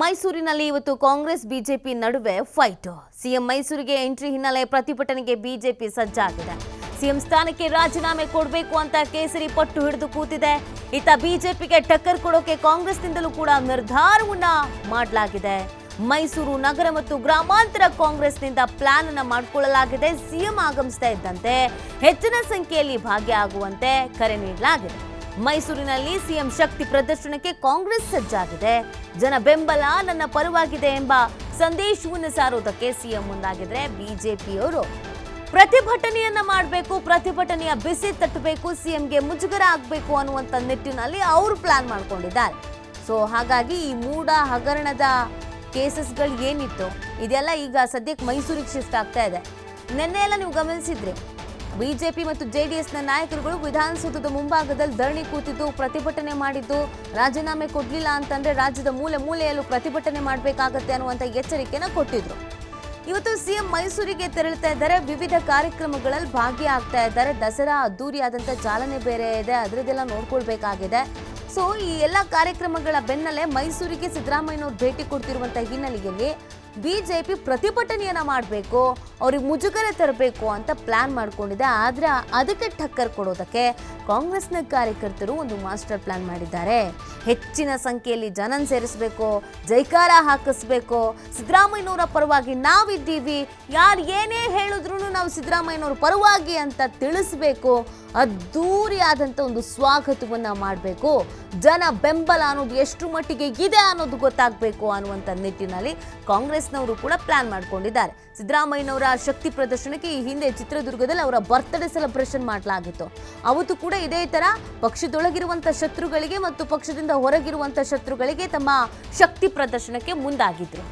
ಮೈಸೂರಿನಲ್ಲಿ ಇವತ್ತು ಕಾಂಗ್ರೆಸ್, ಬಿಜೆಪಿ ನಡುವೆ ಫೈಟ್ ಸಿಎಂ ಮೈಸೂರಿಗೆ ಎಂಟ್ರಿ ಹಿನ್ನೆಲೆ ಪ್ರತಿಭಟನೆಗೆ ಬಿಜೆಪಿ ಸಜ್ಜಾಗಿದೆ. ಸಿಎಂ ಸ್ಥಾನಕ್ಕೆ ರಾಜೀನಾಮೆ ಕೊಡಬೇಕು ಅಂತ ಕೇಸರಿ ಪಟ್ಟು ಹಿಡಿದು ಕೂತಿದೆ. ಇತ್ತ ಬಿಜೆಪಿಗೆ ಟಕ್ಕರ್ ಕೊಡೋಕೆ ಕಾಂಗ್ರೆಸ್ನಿಂದಲೂ ಕೂಡ ನಿರ್ಧಾರವನ್ನ ಮಾಡಲಾಗಿದೆ. ಮೈಸೂರು ನಗರ ಮತ್ತು ಗ್ರಾಮಾಂತರ ಕಾಂಗ್ರೆಸ್ನಿಂದ ಪ್ಲಾನ್ ಅನ್ನು ಮಾಡಿಕೊಳ್ಳಲಾಗಿದೆ. ಸಿಎಂ ಆಗಮಿಸ್ತಾ ಇದ್ದಂತೆ ಹೆಚ್ಚಿನ ಸಂಖ್ಯೆಯಲ್ಲಿ ಭಾಗಿಯಾಗುವಂತೆ ಕರೆ ನೀಡಲಾಗಿದೆ. ಮೈಸೂರಿನಲ್ಲಿ ಸಿಎಂ ಶಕ್ತಿ ಪ್ರದರ್ಶನಕ್ಕೆ ಕಾಂಗ್ರೆಸ್ ಸಜ್ಜಾಗಿದೆ. ಜನ ಬೆಂಬಲ ನನ್ನ ಪರವಾಗಿದೆ ಎಂಬ ಸಂದೇಶವನ್ನು ಸಾರೋದಕ್ಕೆ ಸಿಎಂ ಮುಂದಾಗಿದ್ರೆ ಬಿಜೆಪಿಯವರು ಪ್ರತಿಭಟನೆಯನ್ನ ಮಾಡಬೇಕು, ಪ್ರತಿಭಟನೆಯ ಬಿಸಿ ತಟ್ಟಬೇಕು, ಸಿಎಂಗೆ ಮುಜುಗರ ಆಗಬೇಕು ಅನ್ನುವಂಥ ನಿಟ್ಟಿನಲ್ಲಿ ಅವರು ಪ್ಲಾನ್ ಮಾಡಿಕೊಂಡಿದ್ದಾರೆ. ಸೊ ಹಾಗಾಗಿ ಈ ಮೂಡ ಹಗರಣದ ಕೇಸಸ್ಗಳು ಏನಿತ್ತು? ಇದೆಲ್ಲ ಈಗ ಸದ್ಯಕ್ಕೆ ಮೈಸೂರಿಗೆ ಶಿಫ್ಟ್ ಆಗ್ತಾ ಇದೆ. ನಿನ್ನೆ ಎಲ್ಲ ನೀವು ಗಮನಿಸಿದ್ರಿ. ಬಿಜೆಪಿ ಮತ್ತು ಜೆಡಿಎಸ್ನ ನಾಯಕರುಗಳು ವಿಧಾನಸೌಧದ ಮುಂಭಾಗದಲ್ಲಿ ಧರಣಿ ಕೂತಿದ್ದು, ಪ್ರತಿಭಟನೆ ಮಾಡಿದ್ದು. ರಾಜೀನಾಮೆ ಕೊಡಲಿಲ್ಲ ಅಂತಂದ್ರೆ ರಾಜ್ಯದ ಮೂಲೆ ಮೂಲೆಯಲ್ಲೂ ಪ್ರತಿಭಟನೆ ಮಾಡಬೇಕಾಗತ್ತೆ ಅನ್ನುವಂಥ ಎಚ್ಚರಿಕೆನ ಕೊಟ್ಟಿದ್ರು. ಇವತ್ತು ಸಿಎಂ ಮೈಸೂರಿಗೆ ತೆರಳುತ್ತಾ ಇದ್ದಾರೆ. ವಿವಿಧ ಕಾರ್ಯಕ್ರಮಗಳಲ್ಲಿ ಭಾಗಿಯಾಗ್ತಾ ಇದ್ದಾರೆ. ದಸರಾ ಅದ್ದೂರಿಯಾದಂಥ ಚಾಲನೆ ಬೇರೆ ಇದೆ. ಅದರದ್ದೆಲ್ಲ ನೋಡ್ಕೊಳ್ಬೇಕಾಗಿದೆ. ಸೊ, ಈ ಎಲ್ಲ ಕಾರ್ಯಕ್ರಮಗಳ ಬೆನ್ನಲ್ಲೇ ಮೈಸೂರಿಗೆ ಸಿದ್ದರಾಮಯ್ಯನವರು ಭೇಟಿ ಕೊಡ್ತಿರುವಂಥ ಹಿನ್ನೆಲೆಯಲ್ಲಿ ಬಿಜೆಪಿ ಪ್ರತಿಭಟನೆಯನ್ನ ಮಾಡಬೇಕು, ಅವ್ರಿಗೆ ಮುಜುಗರ ತರಬೇಕು ಅಂತ ಪ್ಲಾನ್ ಮಾಡ್ಕೊಂಡಿದೆ. ಆದ್ರೆ ಅದಕ್ಕೆ ಠಕ್ಕರ್ ಕೊಡೋದಕ್ಕೆ ಕಾಂಗ್ರೆಸ್ನ ಕಾರ್ಯಕರ್ತರು ಒಂದು ಮಾಸ್ಟರ್ ಪ್ಲಾನ್ ಮಾಡಿದ್ದಾರೆ. ಹೆಚ್ಚಿನ ಸಂಖ್ಯೆಯಲ್ಲಿ ಜನನ್ ಸೇರಿಸಬೇಕು, ಜೈಕಾರ ಹಾಕಿಸ್ಬೇಕು. ಸಿದ್ದರಾಮಯ್ಯನವರ ಪರವಾಗಿ ನಾವಿದ್ದೀವಿ. ಯಾರು ಏನೇ ಹೇಳಿದ್ರು ನಾವು ಸಿದ್ದರಾಮಯ್ಯನವ್ರ ಪರವಾಗಿ ಅಂತ ತಿಳಿಸ್ಬೇಕು ಅದ್ದೂರಿಯಾದಂಥ ಒಂದು ಸ್ವಾಗತವನ್ನು ಮಾಡಬೇಕು. ಜನ ಬೆಂಬಲ ಅನ್ನೋದು ಎಷ್ಟು ಮಟ್ಟಿಗೆ ಇದೆ ಅನ್ನೋದು ಗೊತ್ತಾಗಬೇಕು ಅನ್ನುವಂಥ ನಿಟ್ಟಿನಲ್ಲಿ ಕಾಂಗ್ರೆಸ್ನವರು ಕೂಡ ಪ್ಲಾನ್ ಮಾಡಿಕೊಂಡಿದ್ದಾರೆ. ಸಿದ್ದರಾಮಯ್ಯನವರ ಶಕ್ತಿ ಪ್ರದರ್ಶನಕ್ಕೆ ಈ ಹಿಂದೆ ಚಿತ್ರದುರ್ಗದಲ್ಲಿ ಅವರ ಬರ್ತ್ಡೇ ಸೆಲೆಬ್ರೇಷನ್ ಮಾಡಲಾಗಿತ್ತು. ಅವತ್ತು ಕೂಡ ಇದೇ ಥರ ಪಕ್ಷದೊಳಗಿರುವಂಥ ಶತ್ರುಗಳಿಗೆ ಮತ್ತು ಪಕ್ಷದಿಂದ ಹೊರಗಿರುವಂಥ ಶತ್ರುಗಳಿಗೆ ತಮ್ಮ ಶಕ್ತಿ ಪ್ರದರ್ಶನಕ್ಕೆ ಮುಂದಾಗಿದ್ರು.